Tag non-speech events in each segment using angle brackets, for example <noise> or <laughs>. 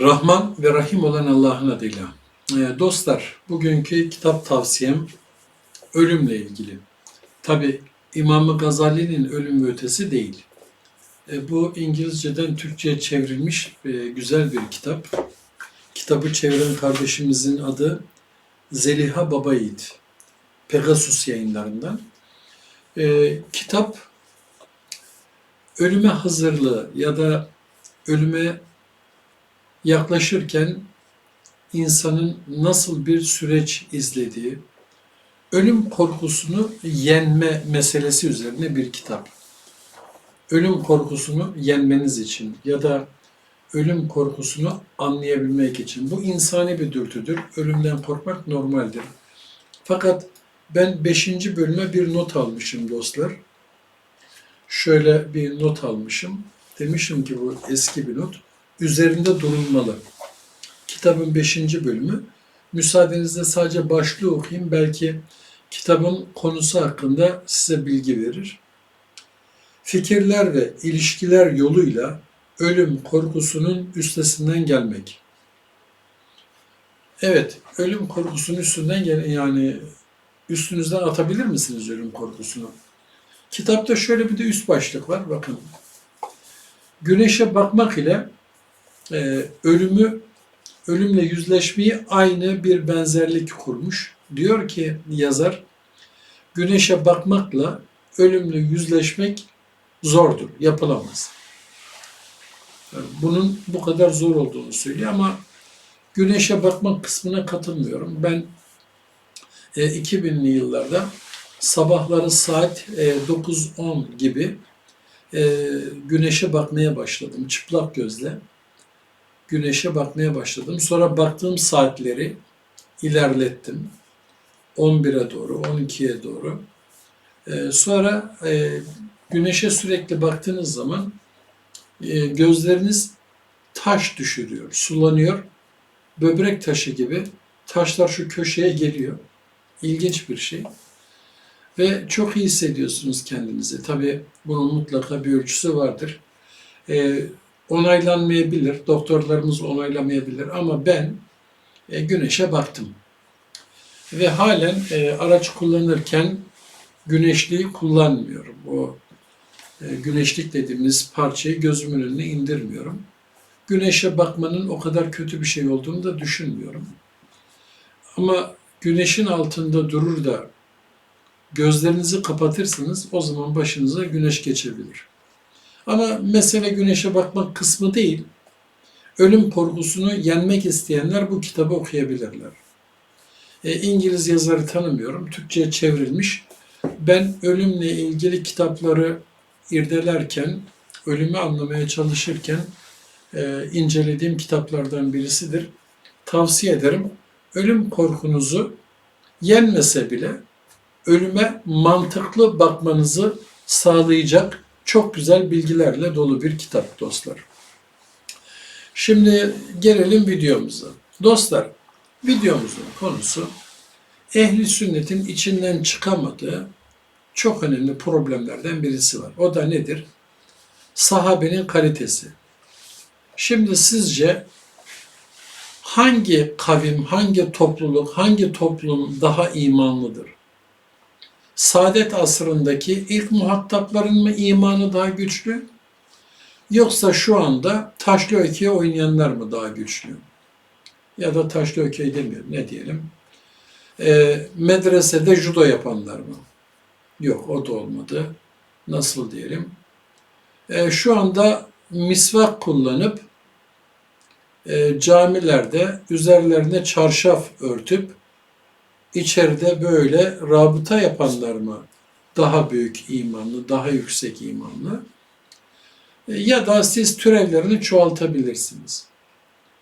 Rahman ve Rahim olan Allah'ın adıyla. Ee, dostlar, bugünkü kitap tavsiyem ölümle ilgili. Tabi İmam Gazali'nin ölüm ve ötesi değil. E, bu İngilizceden Türkçe'ye çevrilmiş e, güzel bir kitap. Kitabı çeviren kardeşimizin adı Zeliha Babayiğit. Pegasus yayınlarından. E, kitap ölüme hazırlığı ya da ölüme yaklaşırken insanın nasıl bir süreç izlediği, ölüm korkusunu yenme meselesi üzerine bir kitap. Ölüm korkusunu yenmeniz için ya da ölüm korkusunu anlayabilmek için. Bu insani bir dürtüdür. Ölümden korkmak normaldir. Fakat ben 5. bölüme bir not almışım dostlar. Şöyle bir not almışım. Demişim ki bu eski bir not üzerinde durulmalı. Kitabın 5. bölümü. Müsaadenizle sadece başlığı okuyayım. Belki kitabın konusu hakkında size bilgi verir. Fikirler ve ilişkiler yoluyla ölüm korkusunun üstesinden gelmek. Evet, ölüm korkusunun üstünden gel yani üstünüzden atabilir misiniz ölüm korkusunu? Kitapta şöyle bir de üst başlık var. Bakın. Güneşe bakmak ile e, ölümü ölümle yüzleşmeyi aynı bir benzerlik kurmuş. Diyor ki yazar, güneşe bakmakla ölümle yüzleşmek zordur, yapılamaz. Bunun bu kadar zor olduğunu söylüyor ama güneşe bakmak kısmına katılmıyorum. Ben e, 2000'li yıllarda sabahları saat e, 9-10 gibi e, güneşe bakmaya başladım çıplak gözle güneşe bakmaya başladım. Sonra baktığım saatleri ilerlettim. 11'e doğru, 12'ye doğru. Ee, sonra e, güneşe sürekli baktığınız zaman e, gözleriniz taş düşürüyor, sulanıyor. Böbrek taşı gibi taşlar şu köşeye geliyor. İlginç bir şey. Ve çok iyi hissediyorsunuz kendinizi. Tabii bunun mutlaka bir ölçüsü vardır. Ee, onaylanmayabilir, doktorlarımız onaylamayabilir ama ben e, güneşe baktım. Ve halen e, araç kullanırken güneşliği kullanmıyorum. O e, güneşlik dediğimiz parçayı gözümün önüne indirmiyorum. Güneşe bakmanın o kadar kötü bir şey olduğunu da düşünmüyorum. Ama güneşin altında durur da gözlerinizi kapatırsanız o zaman başınıza güneş geçebilir. Ama mesele güneşe bakmak kısmı değil. Ölüm korkusunu yenmek isteyenler bu kitabı okuyabilirler. E, İngiliz yazarı tanımıyorum. Türkçe'ye çevrilmiş. Ben ölümle ilgili kitapları irdelerken, ölümü anlamaya çalışırken e, incelediğim kitaplardan birisidir. Tavsiye ederim. Ölüm korkunuzu yenmese bile ölüme mantıklı bakmanızı sağlayacak çok güzel bilgilerle dolu bir kitap dostlar. Şimdi gelelim videomuza. Dostlar, videomuzun konusu ehli sünnetin içinden çıkamadığı çok önemli problemlerden birisi var. O da nedir? Sahabenin kalitesi. Şimdi sizce hangi kavim, hangi topluluk, hangi toplum daha imanlıdır? Saadet asrındaki ilk muhatapların mı imanı daha güçlü? Yoksa şu anda taşlı ökeye oynayanlar mı daha güçlü? Ya da taşlı ökey demiyorum ne diyelim? E, medresede judo yapanlar mı? Yok o da olmadı. Nasıl diyelim? E, şu anda misvak kullanıp e, camilerde üzerlerine çarşaf örtüp içeride böyle rabıta yapanlar mı daha büyük imanlı, daha yüksek imanlı? E, ya da siz türevlerini çoğaltabilirsiniz.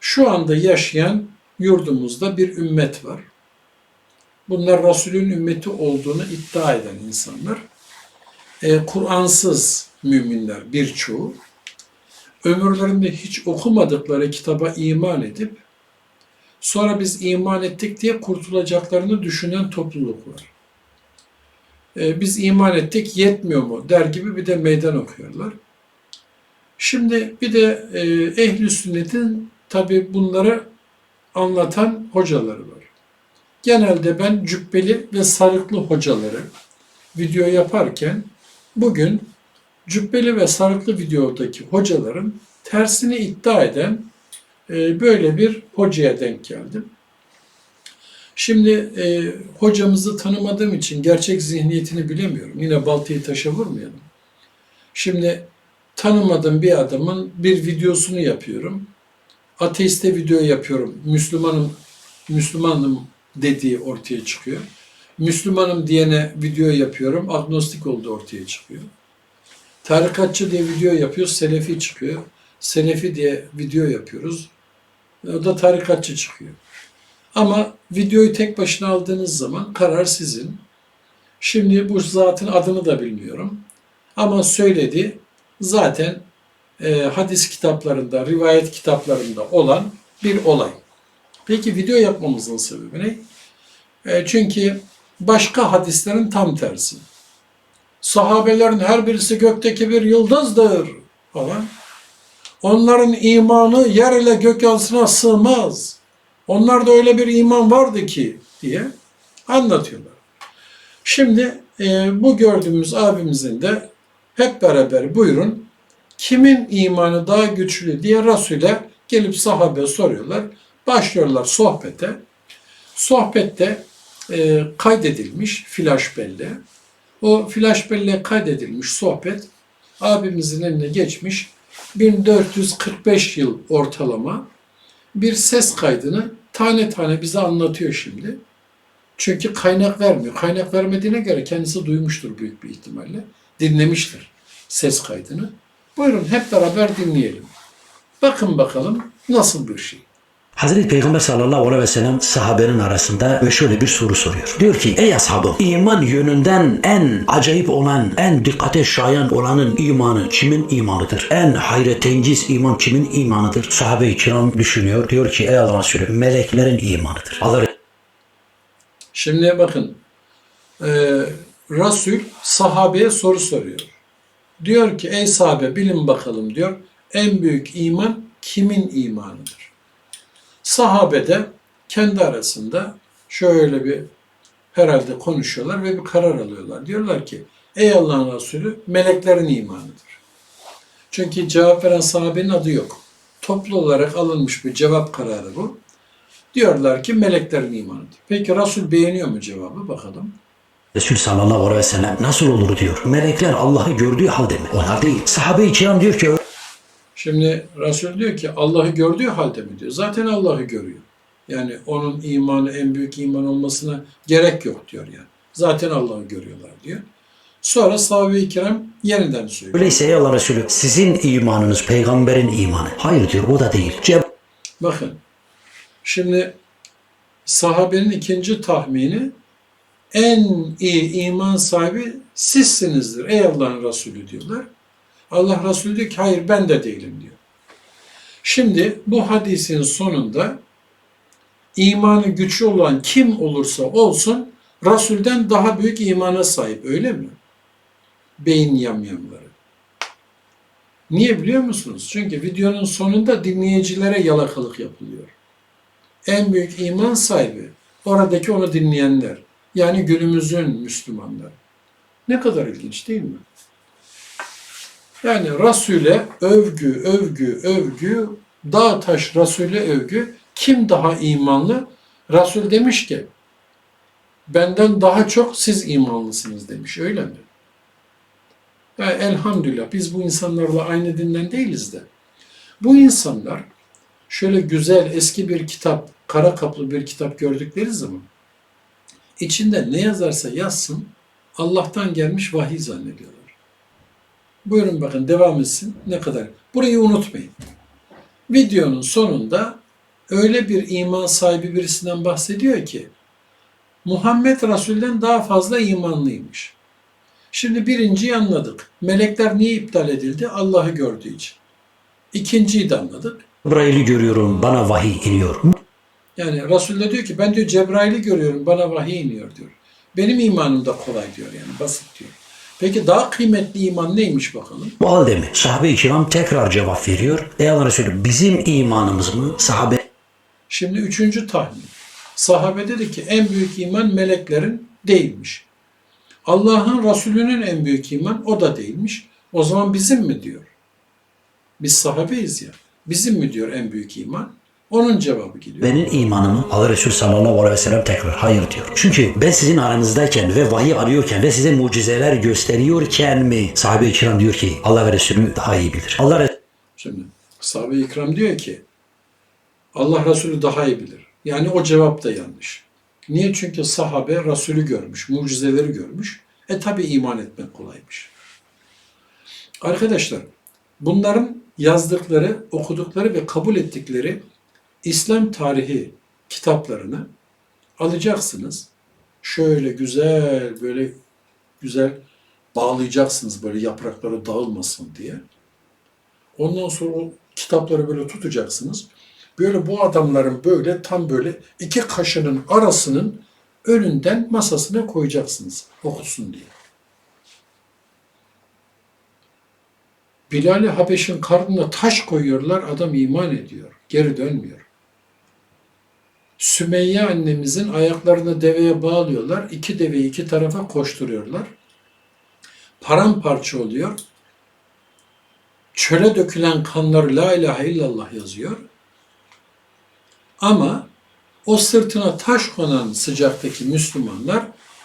Şu anda yaşayan yurdumuzda bir ümmet var. Bunlar Resulün ümmeti olduğunu iddia eden insanlar. Ee, Kur'ansız müminler birçoğu. Ömürlerinde hiç okumadıkları kitaba iman edip Sonra biz iman ettik diye kurtulacaklarını düşünen topluluk var. Ee, biz iman ettik yetmiyor mu der gibi bir de meydan okuyorlar. Şimdi bir de e, ehl-i sünnetin tabi bunları anlatan hocaları var. Genelde ben cübbeli ve sarıklı hocaları video yaparken bugün cübbeli ve sarıklı videodaki hocaların tersini iddia eden e, böyle bir hocaya denk geldim. Şimdi e, hocamızı tanımadığım için gerçek zihniyetini bilemiyorum. Yine baltayı taşa vurmayalım. Şimdi tanımadığım bir adamın bir videosunu yapıyorum. Ateiste video yapıyorum. Müslümanım, Müslümanım dediği ortaya çıkıyor. Müslümanım diyene video yapıyorum. Agnostik olduğu ortaya çıkıyor. Tarikatçı diye video yapıyoruz. Selefi çıkıyor. Selefi diye video yapıyoruz. O da tarikatçı çıkıyor. Ama videoyu tek başına aldığınız zaman karar sizin. Şimdi bu zatın adını da bilmiyorum. Ama söyledi zaten e, hadis kitaplarında, rivayet kitaplarında olan bir olay. Peki video yapmamızın sebebi ne? E, çünkü başka hadislerin tam tersi. Sahabelerin her birisi gökteki bir yıldızdır falan. Onların imanı yer ile gök yansına sığmaz. Onlarda öyle bir iman vardı ki diye anlatıyorlar. Şimdi e, bu gördüğümüz abimizin de hep beraber buyurun kimin imanı daha güçlü diye Resul'e gelip sahabe soruyorlar. Başlıyorlar sohbete. Sohbette e, kaydedilmiş flash belle. O flash belle kaydedilmiş sohbet abimizin eline geçmiş 1445 yıl ortalama bir ses kaydını tane tane bize anlatıyor şimdi. Çünkü kaynak vermiyor. Kaynak vermediğine göre kendisi duymuştur büyük bir ihtimalle. Dinlemiştir ses kaydını. Buyurun hep beraber dinleyelim. Bakın bakalım nasıl bir şey. Hazreti Peygamber sallallahu aleyhi ve sellem sahabenin arasında ve şöyle bir soru soruyor. Diyor ki ey ashabım iman yönünden en acayip olan, en dikkate şayan olanın imanı kimin imanıdır? En hayretengiz iman kimin imanıdır? Sahabe-i kiram düşünüyor. Diyor ki ey Allah Resulü meleklerin imanıdır. Allah Şimdi bakın e, Resul sahabeye soru soruyor. Diyor ki ey sahabe bilin bakalım diyor en büyük iman kimin imanıdır? Sahabe de kendi arasında şöyle bir herhalde konuşuyorlar ve bir karar alıyorlar. Diyorlar ki ey Allah'ın Resulü meleklerin imanıdır. Çünkü cevap veren sahabenin adı yok. Toplu olarak alınmış bir cevap kararı bu. Diyorlar ki meleklerin imanıdır. Peki Resul beğeniyor mu cevabı? Bakalım. Resul sallallahu aleyhi ve sellem nasıl olur diyor. Melekler Allah'ı gördüğü halde mi? Onlar değil. Sahabe-i kiram diyor ki Şimdi Resul diyor ki Allah'ı gördüğü halde mi diyor. Zaten Allah'ı görüyor. Yani onun imanı en büyük iman olmasına gerek yok diyor yani. Zaten Allah'ı görüyorlar diyor. Sonra sahabe-i kiram yeniden söylüyor. öyleyse ey Allah Resulü sizin imanınız peygamberin imanı. Hayır diyor o da değil. Cevap Bakın şimdi sahabenin ikinci tahmini en iyi iman sahibi sizsinizdir ey Allah'ın Resulü diyorlar. Allah Resulü diyor ki hayır ben de değilim diyor. Şimdi bu hadisin sonunda imanı güçlü olan kim olursa olsun Resul'den daha büyük imana sahip öyle mi? Beyin yamyamları. Niye biliyor musunuz? Çünkü videonun sonunda dinleyicilere yalakalık yapılıyor. En büyük iman sahibi oradaki onu dinleyenler. Yani günümüzün Müslümanları. Ne kadar ilginç değil mi? Yani Resul'e övgü, övgü, övgü, dağ taş Resul'e övgü. Kim daha imanlı? Resul demiş ki, benden daha çok siz imanlısınız demiş. Öyle mi? Ya elhamdülillah biz bu insanlarla aynı dinden değiliz de. Bu insanlar şöyle güzel eski bir kitap, kara kaplı bir kitap gördükleri zaman içinde ne yazarsa yazsın Allah'tan gelmiş vahiy zannediyorlar. Buyurun bakın devam etsin. Ne kadar? Burayı unutmayın. Videonun sonunda öyle bir iman sahibi birisinden bahsediyor ki Muhammed Resul'den daha fazla imanlıymış. Şimdi birinciyi anladık. Melekler niye iptal edildi? Allah'ı gördüğü için. İkinciyi de anladık. Cebrail'i görüyorum bana vahiy iniyor. Yani Resul de diyor ki ben diyor Cebrail'i görüyorum bana vahiy iniyor diyor. Benim imanım da kolay diyor yani basit diyor. Peki daha kıymetli iman neymiş bakalım? Bu halde mi? Sahabe-i kiram tekrar cevap veriyor. Ey Allah Resulü bizim imanımız mı? Sahabe Şimdi üçüncü tahmin. Sahabe dedi ki en büyük iman meleklerin değilmiş. Allah'ın Resulü'nün en büyük iman o da değilmiş. O zaman bizim mi diyor? Biz sahabeyiz ya. Bizim mi diyor en büyük iman? Onun cevabı geliyor. benim imanımı Allah Resulü sallallahu aleyhi ve sellem tekrar hayır diyor. Çünkü ben sizin aranızdayken ve vahiy arıyorken ve size mucizeler gösteriyorken mi sahabe-i kiram diyor ki Allah ve Resulü daha iyi bilir. Allah Resulü Şimdi sahabe-i ikram diyor ki Allah Resulü daha iyi bilir. Yani o cevap da yanlış. Niye? Çünkü sahabe Resulü görmüş, mucizeleri görmüş. E tabi iman etmek kolaymış. Arkadaşlar bunların yazdıkları, okudukları ve kabul ettikleri İslam tarihi kitaplarını alacaksınız. Şöyle güzel, böyle güzel bağlayacaksınız böyle yaprakları dağılmasın diye. Ondan sonra o kitapları böyle tutacaksınız. Böyle bu adamların böyle tam böyle iki kaşının arasının önünden masasına koyacaksınız okusun diye. Bilal-i Habeş'in karnına taş koyuyorlar, adam iman ediyor, geri dönmüyor. Sümeyye annemizin ayaklarını deveye bağlıyorlar, iki deveyi iki tarafa koşturuyorlar. Paramparça oluyor, çöle dökülen kanlar la ilahe illallah yazıyor. Ama o sırtına taş konan sıcaktaki Müslümanlar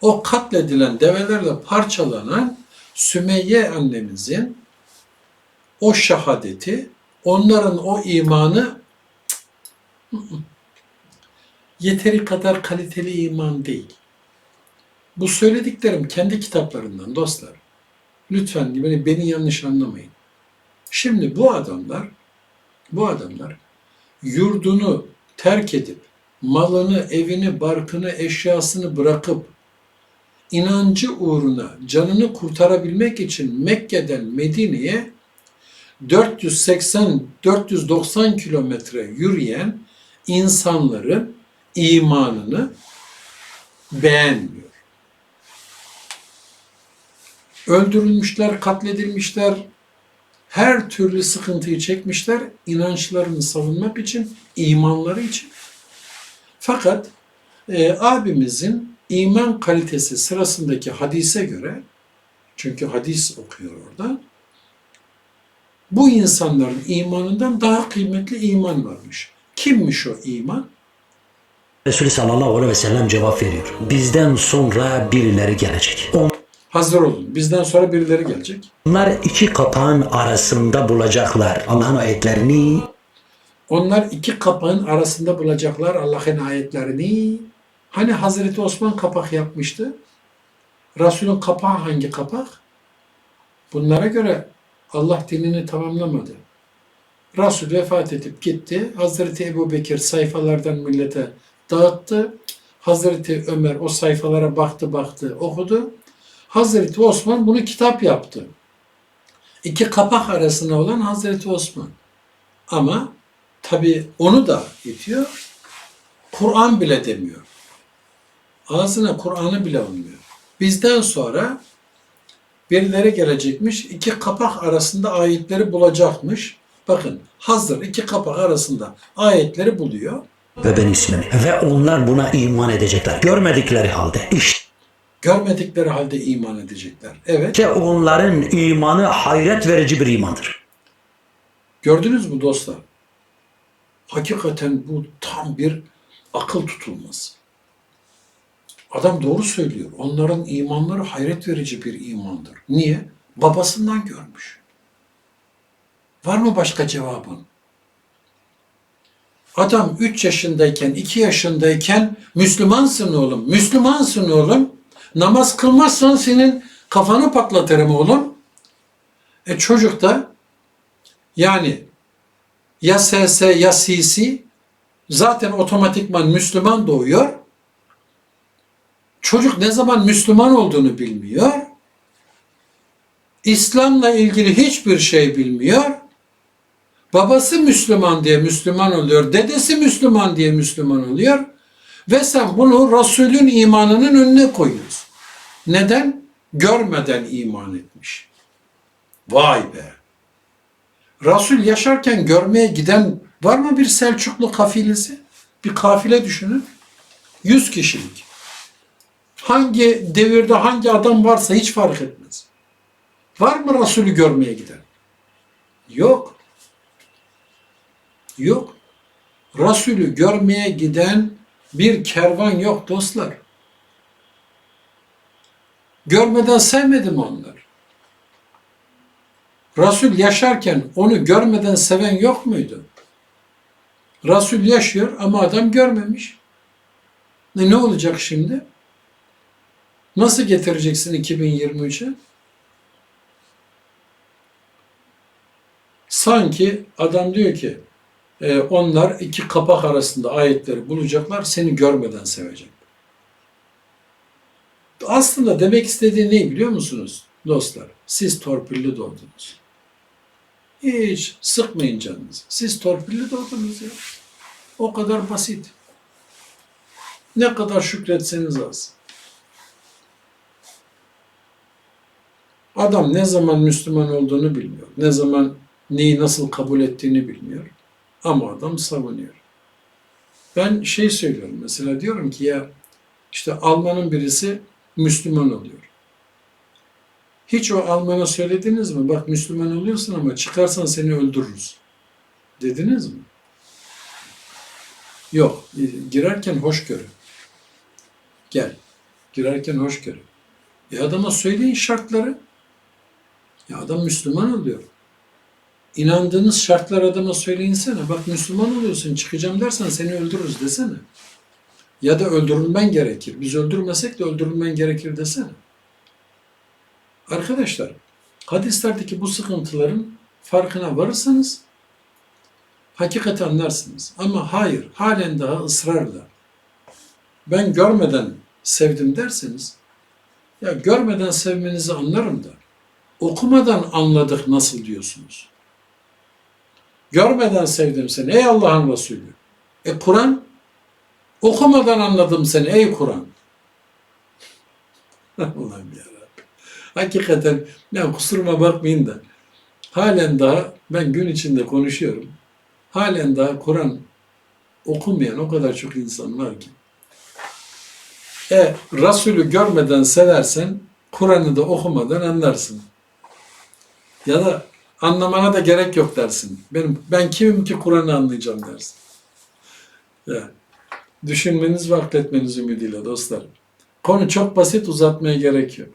o katledilen develerle parçalanan Sümeyye annemizin o şahadeti, onların o imanı cık, yeteri kadar kaliteli iman değil. Bu söylediklerim kendi kitaplarından dostlar. Lütfen beni, beni yanlış anlamayın. Şimdi bu adamlar, bu adamlar yurdunu terk edip, malını, evini, barkını, eşyasını bırakıp, inancı uğruna canını kurtarabilmek için Mekke'den Medine'ye 480-490 kilometre yürüyen insanların imanını beğenmiyor. Öldürülmüşler, katledilmişler, her türlü sıkıntıyı çekmişler inançlarını savunmak için, imanları için. Fakat e, abimizin iman kalitesi sırasındaki hadise göre, çünkü hadis okuyor orada, bu insanların imanından daha kıymetli iman varmış. Kimmiş o iman? Resulü sallallahu aleyhi ve sellem cevap veriyor. Bizden sonra birileri gelecek. Hazır olun. Bizden sonra birileri gelecek. Onlar iki kapağın arasında bulacaklar. Allah'ın ayetlerini Onlar iki kapağın arasında bulacaklar Allah'ın ayetlerini. Hani Hazreti Osman kapak yapmıştı? Resulün kapağı hangi kapak? Bunlara göre Allah dinini tamamlamadı. Resul vefat edip gitti. Hazreti Ebu Bekir sayfalardan millete dağıttı. Hazreti Ömer o sayfalara baktı baktı okudu. Hazreti Osman bunu kitap yaptı. İki kapak arasında olan Hazreti Osman. Ama tabi onu da itiyor. Kur'an bile demiyor. Ağzına Kur'an'ı bile almıyor. Bizden sonra birileri gelecekmiş, iki kapak arasında ayetleri bulacakmış. Bakın hazır iki kapak arasında ayetleri buluyor. Ve ben ismimi. Ve onlar buna iman edecekler. Görmedikleri halde. Görmedikleri halde iman edecekler. Evet. İşte onların imanı hayret verici bir imandır. Gördünüz mü dostlar? Hakikaten bu tam bir akıl tutulması. Adam doğru söylüyor. Onların imanları hayret verici bir imandır. Niye? Babasından görmüş. Var mı başka cevabın? Adam 3 yaşındayken, 2 yaşındayken Müslümansın oğlum, Müslümansın oğlum. Namaz kılmazsan senin kafanı patlatırım oğlum. E çocuk da yani ya SS ya CC zaten otomatikman Müslüman doğuyor. Çocuk ne zaman Müslüman olduğunu bilmiyor. İslam'la ilgili hiçbir şey bilmiyor. Babası Müslüman diye Müslüman oluyor. Dedesi Müslüman diye Müslüman oluyor. Ve sen bunu Resulün imanının önüne koyuyorsun. Neden? görmeden iman etmiş. Vay be! Resul yaşarken görmeye giden var mı bir Selçuklu kafilesi? Bir kafile düşünün. Yüz kişilik. Hangi devirde hangi adam varsa hiç fark etmez. Var mı Resulü görmeye giden? Yok. Yok. Resulü görmeye giden bir kervan yok dostlar. Görmeden sevmedi mi onlar? Resul yaşarken onu görmeden seven yok muydu? Resul yaşıyor ama adam görmemiş. Ne, ne olacak şimdi? Nasıl getireceksin 2023'e? Sanki adam diyor ki e, onlar iki kapak arasında ayetleri bulacaklar seni görmeden sevecek. Aslında demek istediği ne biliyor musunuz dostlar? Siz torpilli doğdunuz. Hiç sıkmayın canınızı. Siz torpilli doğdunuz ya. O kadar basit. Ne kadar şükretseniz az. Adam ne zaman Müslüman olduğunu bilmiyor. Ne zaman neyi nasıl kabul ettiğini bilmiyor. Ama adam savunuyor. Ben şey söylüyorum mesela diyorum ki ya işte Alman'ın birisi Müslüman oluyor. Hiç o Alman'a söylediniz mi? Bak Müslüman oluyorsun ama çıkarsan seni öldürürüz. Dediniz mi? Yok. E, Girerken hoşgörü. Gel. Girerken hoşgörü. E adama söyleyin şartları. Ya adam Müslüman oluyor. İnandığınız şartlar adama söyleyinsene. Bak Müslüman oluyorsun çıkacağım dersen seni öldürürüz desene. Ya da öldürülmen gerekir. Biz öldürmesek de öldürülmen gerekir desene. Arkadaşlar, hadislerdeki bu sıkıntıların farkına varırsanız hakikati anlarsınız. Ama hayır, halen daha ısrarla ben görmeden sevdim derseniz ya görmeden sevmenizi anlarım da okumadan anladık nasıl diyorsunuz. Görmeden sevdim seni ey Allah'ın Resulü. E Kur'an okumadan anladım seni ey Kur'an. <laughs> Allah'ım yarabbim. Hakikaten ya kusuruma bakmayın da halen daha ben gün içinde konuşuyorum. Halen daha Kur'an okumayan o kadar çok insan var ki. E Resulü görmeden seversen Kur'an'ı da okumadan anlarsın. Ya da anlamana da gerek yok dersin. Benim ben kimim ki Kur'an'ı anlayacağım dersin. Ya, düşünmeniz ve akletmeniz ümidiyle dostlar. Konu çok basit uzatmaya gerek yok.